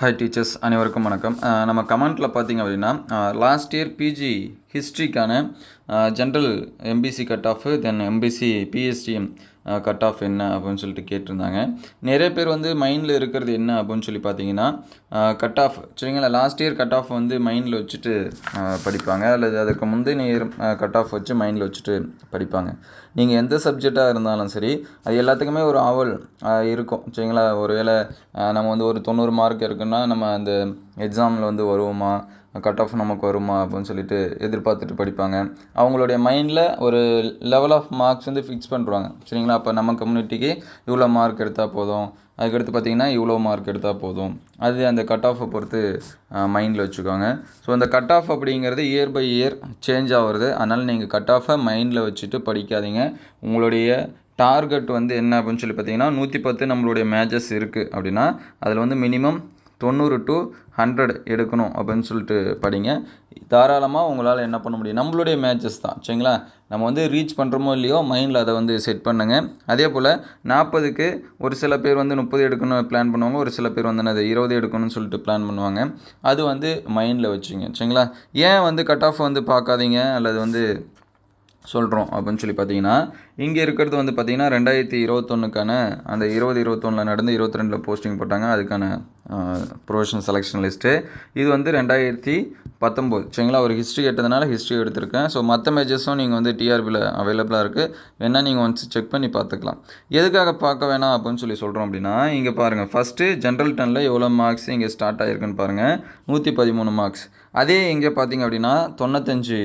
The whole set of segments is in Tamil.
ஹாய் டீச்சர்ஸ் அனைவருக்கும் வணக்கம். நம்ம கமெண்ட்டில் பார்த்தீங்க அப்படின்னா last year PG ஹிஸ்ட்ரிக்கான general MBC cut off then MBC PSTM cut off என்ன அப்படின்னு சொல்லிட்டு கேட்டிருந்தாங்க. நிறைய பேர் வந்து மைண்டில் இருக்கிறது என்ன அப்படின்னு சொல்லி பார்த்தீங்கன்னா கட் ஆஃப் சரிங்களா? லாஸ்ட் இயர் கட் ஆஃப் வந்து மைண்டில் வச்சுட்டு படிப்பாங்க. அல்லது அதுக்கு முந்தைய இயர் கட் ஆஃப் வச்சு மைண்டில் வச்சுட்டு படிப்பாங்க. நீங்கள் எந்த சப்ஜெக்டாக இருந்தாலும் சரி அது எல்லாத்துக்குமே ஒரு ஆவல் இருக்கும். சரிங்களா? ஒருவேளை வேளை நம்ம வந்து ஒரு தொண்ணூறு மார்க் இருக்குன்னா நம்ம அந்த எக்ஸாமில் வந்து வருவோமா? கட் ஆஃப் நமக்கு வருமா அப்படின்னு சொல்லிட்டு எதிர்பார்த்துட்டு படிப்பாங்க. அவங்களுடைய மைண்டில் ஒரு லெவல் ஆஃப் மார்க்ஸ் வந்து ஃபிக்ஸ் பண்ணுறாங்க சரிங்களா? அப்போ நம்ம கம்யூனிட்டிக்கு இவ்வளோ மார்க் எடுத்தால் போதும். அதுக்கடுத்து பார்த்தீங்கன்னா இவ்வளோ மார்க் எடுத்தால் போதும். அது அந்த கட் ஆஃபை பொறுத்து மைண்டில் வச்சுக்கோங்க ஸோ அந்த கட் ஆஃப் அப்படிங்கிறது இயர் பை இயர் சேஞ்ச் ஆகிறது. அதனால் நீங்கள் கட் ஆஃபை மைண்டில் வச்சுட்டு படிக்காதீங்க. உங்களுடைய டார்கெட் வந்து என்ன அப்படின்னு சொல்லி பார்த்தீங்கன்னா நூற்றி பத்து நம்மளுடைய மேட்சஸ் இருக்குது அப்படின்னா அதில் வந்து மினிமம் தொண்ணூறு டு ஹண்ட்ரட் எடுக்கணும் அப்படின்னு சொல்லிட்டு படிங்க. தாராளமாக உங்களால் என்ன பண்ண முடியும்? நம்மளுடைய மேட்சஸ் தான். சரிங்களா? நம்ம வந்து ரீச் பண்ணுறோமோ இல்லையோ மைண்டில் அதை வந்து செட் பண்ணுங்க. அதே போல் நாற்பதுக்கு ஒரு சில பேர் வந்து முப்பது எடுக்கணும் பிளான் பண்ணுவாங்க ஒரு சில பேர் வந்து அது இருபது எடுக்கணும்னு சொல்லிட்டு பிளான் பண்ணுவாங்க. அது வந்து மைண்டில் வச்சுங்க. சரிங்களா? ஏன் வந்து கட் ஆஃப் வந்து பார்க்காதீங்க? அல்லது வந்து சொல்கிறோம் அப்படின்னு சொல்லி பார்த்தீங்கன்னா இங்கே இருக்கிறது வந்து பார்த்தீங்கன்னா ரெண்டாயிரத்தி இருபத்தொன்னுக்கான அந்த இருபது இருபத்தொன்னில் நடந்து இருபத்தி ரெண்டில் போஸ்டிங் போட்டாங்க. அதுக்கான ப்ரொஃபஷனல் செலெக்ஷன் லிஸ்ட்டு இது வந்து ரெண்டாயிரத்தி பத்தொம்போது. சரிங்களா ஒரு ஹிஸ்ட்ரி கேட்டதுனால ஹிஸ்ட்ரி எடுத்திருக்கேன். ஸோ மற்ற மேஜஸும் நீங்கள் வந்து டிஆர்பியில் அவைலபிளாக இருக்குது வேணால் நீங்கள் ஒன்ஸ் செக் பண்ணி பார்த்துக்கலாம். எதுக்காக பார்க்க வேணாம் அப்படின்னு சொல்லி சொல்கிறோம் அப்படின்னா இங்கே பாருங்கள் ஃபஸ்ட்டு ஜென்ரல் டனில் எவ்வளோ மார்க்ஸ் இங்கே ஸ்டார்ட் ஆகிருக்குன்னு பாருங்கள் நூற்றி பதிமூணு மார்க்ஸ் அதே இங்கே பார்த்தீங்க அப்படின்னா தொண்ணூத்தஞ்சு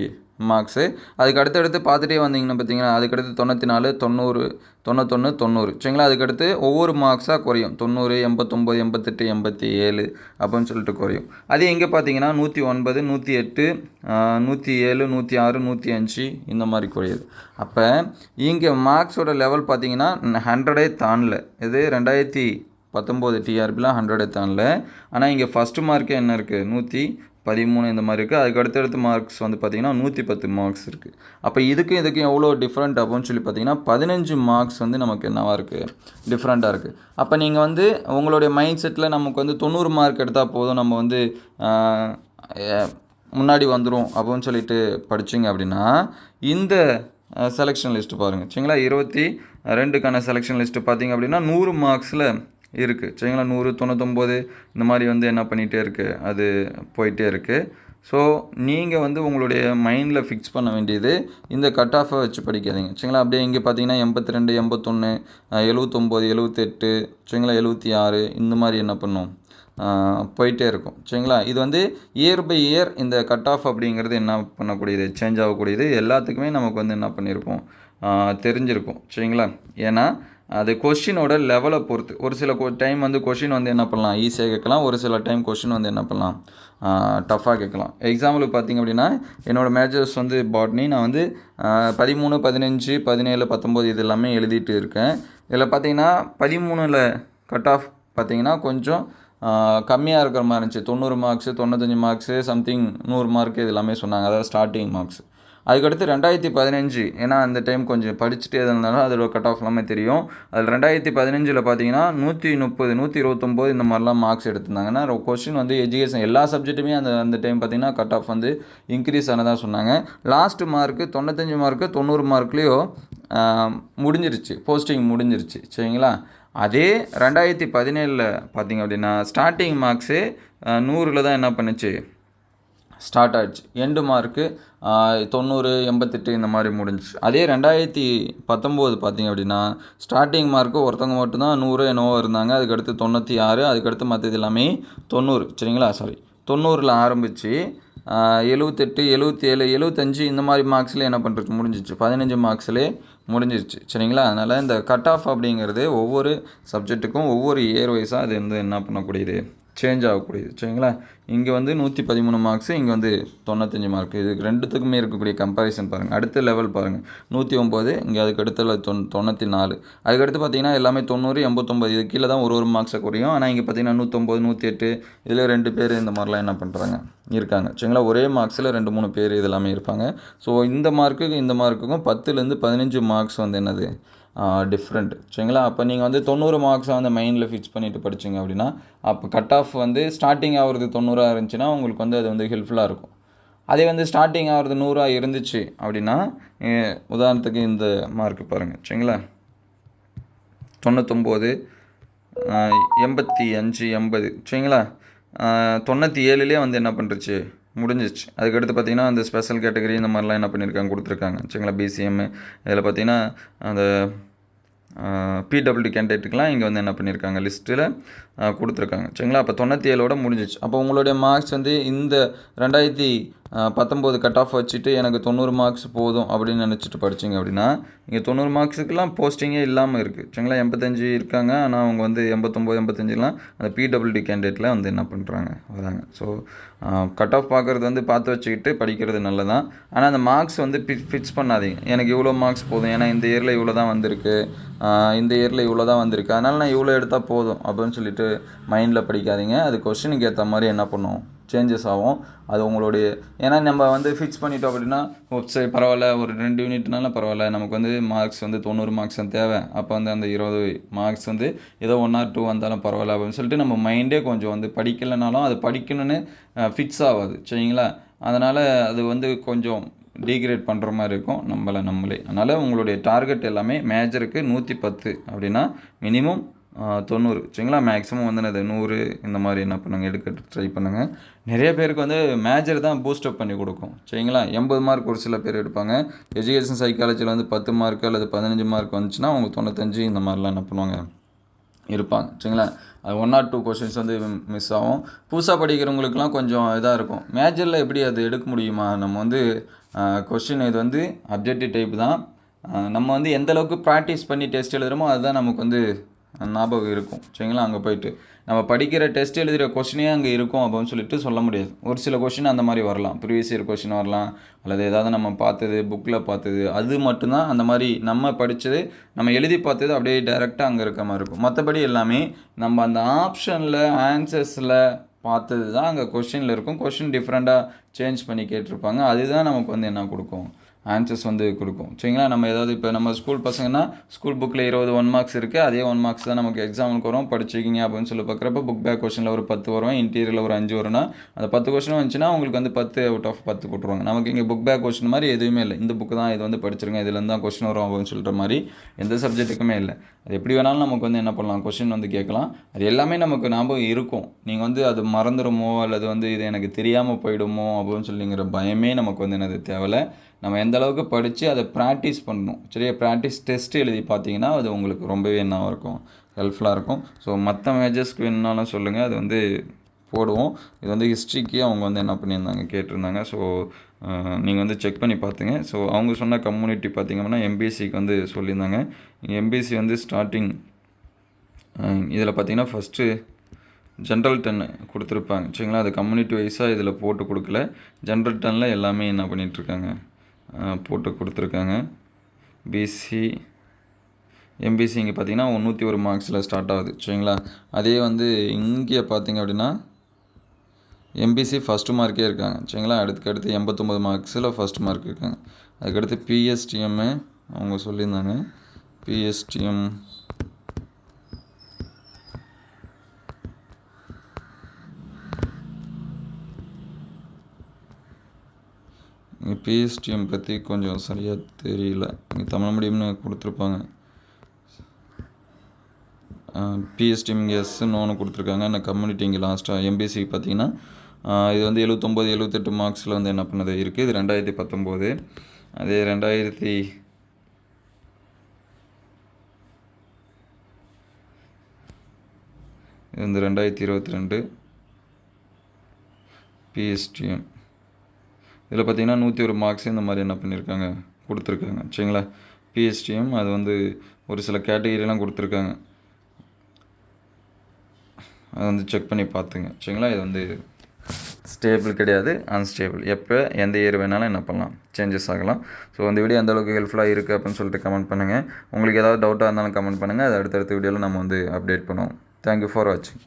மார்க்ஸு அதுக்கு அடுத்தடுத்து பார்த்துட்டே வந்தீங்கன்னா பார்த்தீங்கன்னா அதுக்கடுத்து தொண்ணூற்றி நாலு தொண்ணூறு தொண்ணூத்தொன்று தொண்ணூறு. சரிங்களா? அதுக்கடுத்து ஒவ்வொரு மார்க்ஸாக குறையும். தொண்ணூறு எண்பத்தொம்போது எண்பத்தெட்டு எண்பத்தி ஏழு அப்படின்னு சொல்லிட்டு குறையும். அதே எங்கே பார்த்தீங்கன்னா நூற்றி ஒன்பது நூற்றி எட்டு நூற்றி ஏழு நூற்றி ஆறு நூற்றி அஞ்சு இந்த மாதிரி குறையுது. அப்போ இங்கே மார்க்ஸோட லெவல் பார்த்தீங்கன்னா ஹண்ட்ரடே தாண்டல. இது ரெண்டாயிரத்தி பத்தொம்போது டிஆர்பியில் ஹண்ட்ரடே தாண்டல. ஆனால் இங்கே ஃபஸ்ட்டு மார்க்கே என்ன இருக்குது நூற்றி பதிமூணு இந்த மாதிரி இருக்குது அதுக்கு அடுத்தடுத்து மார்க்ஸ் வந்து பார்த்திங்கன்னா நூற்றி பத்து மார்க்ஸ் இருக்குது அப்போ இதுக்கும் இதுக்கும் எவ்வளோ டிஃப்ரெண்ட் அப்படின்னு சொல்லி பார்த்தீங்கன்னா பதினஞ்சு மார்க்ஸ் வந்து நமக்கு என்னவாக இருக்குது டிஃப்ரெண்ட்டாக இருக்குது அப்போ நீங்கள் வந்து உங்களுடைய மைண்ட் செட்டில் நமக்கு வந்து தொண்ணூறு மார்க் எடுத்தால் போதும் நம்ம வந்து முன்னாடி வந்துடும் அப்படின்னு சொல்லிட்டு படிச்சிங்க அப்படின்னா இந்த செலெக்ஷன் லிஸ்ட்டு பாருங்கள் சரிங்களா? இருபத்தி ரெண்டுக்கான செலெக்ஷன் லிஸ்ட்டு பார்த்தீங்க அப்படின்னா நூறு மார்க்ஸில் இருக்குது சரிங்களா? நூறு தொண்ணூத்தொம்பது இந்த மாதிரி வந்து என்ன பண்ணிகிட்டே இருக்குது அது போயிட்டே இருக்குது ஸோ நீங்கள் வந்து உங்களுடைய மைண்டில் ஃபிக்ஸ் பண்ண வேண்டியது இந்த கட் ஆஃபை வச்சு படிக்காதீங்க. சரிங்களா? அப்படியே இங்கே பார்த்தீங்கன்னா எண்பத்தி ரெண்டு எண்பத்தொன்று எழுவத்தொம்போது எழுவத்தெட்டு சரிங்களா? எழுபத்தி ஆறு இந்த மாதிரி என்ன பண்ணும்? போயிட்டே இருக்கும். சரிங்களா? இது வந்து இயர் பை இயர் இந்த கட் ஆஃப் அப்படிங்கிறது என்ன பண்ணக்கூடியது? சேஞ்ச் ஆகக்கூடியது. எல்லாத்துக்குமே நமக்கு வந்து என்ன பண்ணியிருப்போம் தெரிஞ்சிருக்கும். சரிங்களா? ஏன்னா அது கொஷினோட லெவலை பொறுத்து. ஒரு சில டைம் வந்து கொஷின் வந்து என்ன பண்ணலாம்? ஈஸியாக கேட்கலாம். ஒரு சில டைம் கொஷின் வந்து என்ன பண்ணலாம்? டஃப்பாக கேட்கலாம். எக்ஸாம்பிளுக்கு பார்த்தீங்க அப்படின்னா என்னோடய மேஜர்ஸ் வந்து பாட்னி நான் வந்து பதிமூணு பதினஞ்சு பதினேழு பத்தொம்போது இது எல்லாமே எழுதிட்டு இருக்கேன். இதில் பார்த்தீங்கன்னா பதிமூணில் கட் ஆஃப் பார்த்தீங்கன்னா கொஞ்சம் கம்மியாக இருக்கிற மாதிரி இருந்துச்சு. தொண்ணூறு மார்க்ஸு தொண்ணூத்தஞ்சு மார்க்ஸு சம்திங் நூறு மார்க்கு இது எல்லாமே சொன்னாங்க. அதாவது ஸ்டார்டிங் மார்க்ஸ் அதுக்கடுத்து ரெண்டாயிரத்தி பதினஞ்சு ஏன்னா அந்த டைம் கொஞ்சம் படிச்சுட்டே இருந்தாலும் அதோட கட் ஆஃப் எல்லாமே தெரியும். அதில் ரெண்டாயிரத்தி பதினஞ்சில் பார்த்தீங்கன்னா நூற்றி முப்பது நூற்றி இருபத்தொம்போது இந்த மாதிரிலாம் மார்க்ஸ் எடுத்திருந்தாங்கன்னா கொஸ்டின் வந்து எஜுகேஷன் எல்லா சப்ஜெக்ட்டுமே அந்த அந்த டைம் பார்த்தீங்கன்னா கட் ஆஃப் வந்து இன்க்ரீஸ் ஆனதாக சொன்னாங்க. லாஸ்ட் மார்க்கு தொண்ணூத்தஞ்சு மார்க்கு தொண்ணூறு மார்க்லேயோ முடிஞ்சிருச்சு. போஸ்டிங் முடிஞ்சிருச்சு. சரிங்களா? அதே ரெண்டாயிரத்தி பதினேழில் பார்த்தீங்க அப்படின்னா ஸ்டார்டிங் மார்க்ஸு நூறில் தான் என்ன பண்ணுச்சு? ஸ்டார்ட் ஆச்சு. எண்டு மார்க்கு தொண்ணூறு எண்பத்தெட்டு இந்த மாதிரி முடிஞ்சிச்சு. அதே ரெண்டாயிரத்தி பத்தொம்போது பார்த்தீங்க அப்படின்னா ஸ்டார்டிங் மார்க்கு ஒருத்தவங்க மட்டும்தான் நூறு என்னவோ இருந்தாங்க. அதுக்கடுத்து தொண்ணூற்றி ஆறு அதுக்கடுத்து மற்றது எல்லாமே தொண்ணூறு. சரிங்களா? சாரி தொண்ணூறில் ஆரம்பித்து எழுவத்தெட்டு எழுவத்தி ஏழு எழுவத்தஞ்சு இந்த மாதிரி மார்க்ஸ்லேயே என்ன பண்ணுறது முடிஞ்சிச்சு. பதினஞ்சு மார்க்ஸ்லேயே முடிஞ்சிருச்சு. சரிங்களா? அதனால் இந்த கட் ஆஃப் அப்படிங்கிறது ஒவ்வொரு சப்ஜெக்ட்டுக்கும் ஒவ்வொரு இயர் வைஸாக அது வந்து என்ன பண்ணக்கூடியது? சேஞ்ச் ஆகக்கூடியது. சரிங்களா? இங்கே வந்து நூற்றி பதிமூணு மார்க்ஸு இங்கே வந்து தொண்ணூத்தஞ்சு மார்க் இதுக்கு ரெண்டுத்துக்குமே இருக்கக்கூடிய கம்பேரிசன் பாருங்கள் அடுத்த லெவல் பாருங்கள் நூற்றி ஒம்பது இங்கே அதுக்கு அடுத்த தொண் தொண்ணூற்றி நாலு அதுக்கடுத்து பார்த்தீங்கன்னா எல்லாமே தொண்ணூறு எண்பத்தொம்பது இது கீழே தான் ஒரு ஒரு மார்க்ஸை குறையும். ஆனால் இங்கே பார்த்தீங்கன்னா நூற்றொம்பது நூற்றி எட்டு இதில் ரெண்டு பேர் இந்த மாதிரிலாம் என்ன பண்ணுறாங்க இருக்காங்க. சரிங்களா? ஒரே மார்க்ஸில் ரெண்டு மூணு பேர் இது எல்லாமே இருப்பாங்க. ஸோ இந்த மார்க்குக்கு இந்த மார்க்குக்கும் பத்துலேருந்து பதினஞ்சு மார்க்ஸ் வந்து என்னது? டிஃப்ரெண்ட் சரிங்களா? அப்போ நீங்கள் வந்து தொண்ணூறு மார்க்ஸை வந்து மைண்டில் ஃபிக்ஸ் பண்ணிவிட்டு படிச்சிங்க அப்படின்னா அப்போ கட் ஆஃப் வந்து ஸ்டார்டிங் ஆகிறது தொண்ணூறாக இருந்துச்சுன்னா உங்களுக்கு வந்து அது வந்து ஹெல்ப்ஃபுல்லாக இருக்கும். அதே வந்து ஸ்டார்டிங் ஆகிறது நூறாக இருந்துச்சு அப்படின்னா உதாரணத்துக்கு இந்த மார்க் பாருங்கள் சரிங்களா? தொண்ணூத்தொம்போது எண்பத்தி அஞ்சு எண்பது. சரிங்களா? தொண்ணூற்றி ஏழுலேயே வந்து என்ன பண்ணுறச்சு முடிஞ்சிச்சு அதுக்கடுத்து பார்த்தீங்கன்னா அந்த ஸ்பெஷல் கேட்டகரி இந்த மாதிரிலாம் என்ன பண்ணியிருக்காங்க கொடுத்துருக்காங்க. சரிங்களா? பிசிஎம் இதில் பார்த்தீங்கன்னா அந்த பிடபிள்யூடி கேண்டிடேட்டுக்கெலாம் இங்கே வந்து என்ன பண்ணியிருக்காங்க லிஸ்ட்டில் கொடுத்துருக்காங்க. சரிங்களா? அப்போ தொண்ணூற்றி ஏழோட முடிஞ்சிச்சு. அப்போ உங்களுடைய மார்க்ஸ் வந்து இந்த ரெண்டாயிரத்தி பத்தொம்போது கட் ஆஃப் வச்சுட்டு எனக்கு தொண்ணூறு மார்க்ஸ் போதும் அப்படின்னு நினச்சிட்டு படிச்சிங்க அப்படின்னா இங்கே தொண்ணூறு மார்க்ஸுக்கெலாம் போஸ்டிங்கே இல்லாமல் இருக்குது சரிங்களா? எண்பத்தஞ்சு இருக்காங்க. ஆனால் அவங்க வந்து எண்பத்தொம்போது எண்பத்தஞ்சுலாம் அந்த பிடபிள்யூடி கேண்டிடேட்டில் வந்து என்ன பண்ணுறாங்க வராங்க. ஸோ கட் ஆஃப் பார்க்குறது வந்து பார்த்து வச்சுக்கிட்டு படிக்கிறது நல்லதான் ஆனால் அந்த மார்க்ஸ் வந்து ஃபிக்ஸ் பண்ணாதீங்க. எனக்கு இவ்வளோ மார்க்ஸ் போதும். ஏன்னா இந்த இயரில் இவ்வளோ தான் வந்திருக்கு. இந்த இயரில் இவ்வளோ தான் வந்திருக்கு. அதனால் நான் இவ்வளோ எடுத்தால் போதும் அப்படின்னு சொல்லிட்டு மைண்டில் படிக்காதீங்க. அது கொஸ்டினுக்கு ஏற்ற மாதிரி என்ன பண்ணுவோம்? சேஞ்சஸ் ஆகும். அது உங்களுடைய ஏன்னா நம்ம வந்து ஃபிக்ஸ் பண்ணிட்டோம் அப்படின்னா ஓ சரி பரவாயில்ல ஒரு ரெண்டு யூனிட்னால பரவாயில்ல நமக்கு வந்து மார்க்ஸ் வந்து தொண்ணூறு மார்க்ஸ் தான் தேவை. அப்போ வந்து அந்த இருபது மார்க்ஸ் வந்து ஏதோ ஒன் ஆர் டூ வந்தாலும் பரவாயில்ல அப்படின்னு சொல்லிட்டு நம்ம மைண்டே கொஞ்சம் வந்து படிக்கலைனாலும் அது படிக்கணும்னு ஃபிக்ஸ் ஆகாது. சரிங்களா? அதனால் அது வந்து கொஞ்சம் டீக்ரேட் பண்ணுற மாதிரி இருக்கும். நம்மளை நம்மளே. அதனால் உங்களுடைய டார்கெட் எல்லாமே மேஜருக்கு நூற்றி பத்து அப்படின்னா மினிமம் தொண்ணூறு. சரிங்களா? மேக்ஸிமம் வந்து அது நூறு இந்த மாதிரி என்ன பண்ணுங்கள் எடுக்க ட்ரை பண்ணுங்கள் நிறைய பேருக்கு வந்து மேஜர் தான் பூஸ்டப் பண்ணி கொடுக்கும். சரிங்களா? எண்பது மார்க் ஒரு சில பேர் எடுப்பாங்க. எஜுகேஷன் சைக்காலஜியில் வந்து பத்து மார்க் அல்லது பதினஞ்சு மார்க் வந்துச்சுன்னா அவங்க தொண்ணூத்தஞ்சு இந்த மாதிரிலாம் என்ன பண்ணுவாங்க? இருப்பாங்க. சரிங்களா? அது ஒன் ஆர் டூ கொஷின்ஸ் வந்து மிஸ் ஆகும். புதுசாக படிக்கிறவங்களுக்குலாம் கொஞ்சம் இதாக இருக்கும். மேஜரில் எப்படி அது எடுக்க முடியுமா? நம்ம வந்து கொஷின் இது வந்து அப்ஜெக்டிவ் டைப் தான். நம்ம வந்து எந்த அளவுக்கு ப்ராக்டிஸ் பண்ணி டெஸ்ட் எழுதுறோமோ அதுதான் நமக்கு வந்து ஞாபகம் இருக்கும். சரிங்களா? அங்கே போயிட்டு. நம்ம படிக்கிற டெஸ்ட் எழுதுகிற கொஷினே அங்கே இருக்கும் அப்படின்னு சொல்லிட்டு சொல்ல முடியாது. ஒரு சில கொஷின் அந்த மாதிரி வரலாம். ப்ரீவியஸ் இயர் கொஷின் வரலாம். அல்லது ஏதாவது நம்ம பார்த்தது புக்கில் பார்த்தது அது மட்டும்தான் அந்த மாதிரி நம்ம படித்தது நம்ம எழுதி பார்த்தது அப்படியே டைரெக்டாக அங்கே இருக்க மாதிரி இருக்கும். மற்றபடி எல்லாமே நம்ம அந்த ஆப்ஷனில் ஆன்சர்ஸில் பார்த்தது தான் அங்கே கொஷினில் இருக்கும். கொஷின் டிஃப்ரெண்ட்டாக சேஞ்ச் பண்ணி கேட்டிருப்பாங்க. அதுதான் நமக்கு வந்து என்ன கொடுக்கும்? ஆன்சர்ஸ் வந்து கொடுக்கும். சரிங்களா? நம்ம ஏதாவது இப்போ நம்ம ஸ்கூல் பசங்கன்னா ஸ்கூல் புக்கில் இருபது ஒன் மார்க்ஸ் இருக்குது அதே ஒன் மார்க்ஸ் தான் நமக்கு எக்ஸாமுக்கு வரும். படிச்சிருக்கீங்க அப்படின்னு சொல்லி பார்க்குறப்ப புக் பேக் கொஷனில் ஒரு பத்து வரும். இன்டீரியரில் ஒரு அஞ்சு வரும்னா அந்த பத்து கொஷின் வந்துச்சுன்னா உங்களுக்கு வந்து பத்து அவுட் ஆஃப் பத்து போட்டுருவாங்க. நமக்கு இங்கே புக் பேக் கொஷின் மாதிரி எதுவுமே இல்லை. இந்த புக்கு தான் இது வந்து படிச்சிருங்க. இதுலேருந்து தான் கொஷின் வரும் அப்படின்னு சொல்கிற மாதிரி எந்த சப்ஜெக்ட்டுக்குமே இல்லை. அது எப்படி வேணாலும் நமக்கு வந்து என்ன பண்ணலாம்? கொஷின் வந்து கேட்கலாம். அது எல்லாமே நமக்கு ஞாபகம் இருக்கும். நீங்கள் வந்து அது மறந்துடுமோ? அல்லது வந்து இது எனக்கு தெரியாமல் போயிடுமோ? அப்படின்னு சொல்லிங்கிற பயமே நமக்கு வந்து என்னது? தேவையில்ல. நம்ம எந்த அளவுக்கு படித்து அதை ப்ராக்டிஸ் பண்ணணும். சரியா? ப்ராக்டிஸ் டெஸ்ட் எழுதி பார்த்தீங்கன்னா அது உங்களுக்கு ரொம்பவே என்ன இருக்கும்? ஹெல்ப்ஃபுல்லாக இருக்கும். ஸோ மற்ற மேஜர்ஸ்க்கு வேணுனாலும் சொல்லுங்கள் அது வந்து போடுவோம். இது வந்து ஹிஸ்ட்ரிக்கு அவங்க வந்து என்ன பண்ணியிருந்தாங்க? கேட்டிருந்தாங்க. ஸோ நீங்கள் வந்து செக் பண்ணி பார்த்துங்க ஸோ அவங்க சொன்ன கம்யூனிட்டி பார்த்தீங்கன்னா எம்பிசிக்கு வந்து சொல்லியிருந்தாங்க. எம்பிசி வந்து ஸ்டார்டிங் இதில் பார்த்திங்கன்னா ஃபஸ்ட்டு ஜென்ரல் டென் கொடுத்துருப்பாங்க. சரிங்களா? அது கம்யூனிட்டி வைஸாக இதில் போட்டு கொடுக்கல. ஜென்ரல் டென்னில் எல்லாமே என்ன பண்ணிகிட்ருக்காங்க போட்டு கொடுத்துருக்காங்க. பிசி எம்பிசி இங்கே பார்த்தீங்கன்னா நூற்றி ஒரு மார்க்ஸில் ஸ்டார்ட் ஆகுது. சரிங்களா? அதே வந்து இங்கே பார்த்தீங்க அப்படின்னா எம்பிசி ஃபஸ்ட்டு மார்க்கே இருக்காங்க. சரிங்களா? அடுத்துக்கடுத்து எண்பத்தொம்பது மார்க்ஸில் ஃபஸ்ட் மார்க் இருக்காங்க. அதுக்கடுத்து பிஎஸ்டிஎம்மு அவங்க சொல்லியிருந்தாங்க. பிஎஸ்டிஎம் இங்கே பிஎஸ்டிஎம் பற்றி கொஞ்சம் சரியாக தெரியல. இங்கே தமிழ் மீடியம்னு கொடுத்துருப்பாங்க. பிஎஸ்டிஎம் இங்கே எஸ்ன்னு ஒன்று கொடுத்துருக்காங்க. அந்த கம்யூனிட்டி இங்கே லாஸ்ட்டாக எம்பிசி பார்த்தீங்கன்னா இது வந்து எழுபத்தொம்போது எழுபத்தெட்டு மார்க்ஸில் வந்து என்ன பண்ணது? இருக்குது இது ரெண்டாயிரத்தி பத்தொம்போது. அதே ரெண்டாயிரத்தி இது வந்து ரெண்டாயிரத்தி இருபத்தி ரெண்டு. பிஎஸ்டிஎம் இதில் பார்த்தீங்கன்னா நூற்றி ஒரு மார்க்ஸ் இந்த மாதிரி என்ன பண்ணியிருக்காங்க கொடுத்துருக்காங்க. சரிங்களா? பிஎஸ்டிஎம் அது வந்து ஒரு சில கேட்டகிரிலாம் கொடுத்துருக்காங்க. அதை வந்து செக் பண்ணி பார்த்துங்க. சரிங்களா? இது வந்து ஸ்டேபிள் கிடையாது அன்ஸ்டேபிள் எப்போ எந்த இயர் வேணாலும் என்ன பண்ணலாம் சேஞ்சஸ் ஆகலாம். ஸோ அந்த வீடியோ அந்தளவுக்கு ஹெல்ப்ஃபுல்லாக இருக்குது அப்படின்னு சொல்லிட்டு கமெண்ட் பண்ணுங்கள் உங்களுக்கு ஏதாவது டவுட்டாக இருந்தாலும் கமெண்ட் பண்ணுங்கள் அது அடுத்தடுத்த வீடியோவில் நம்ம வந்து அப்டேட் பண்ணுவோம். தேங்க்யூ ஃபார் வாட்சிங்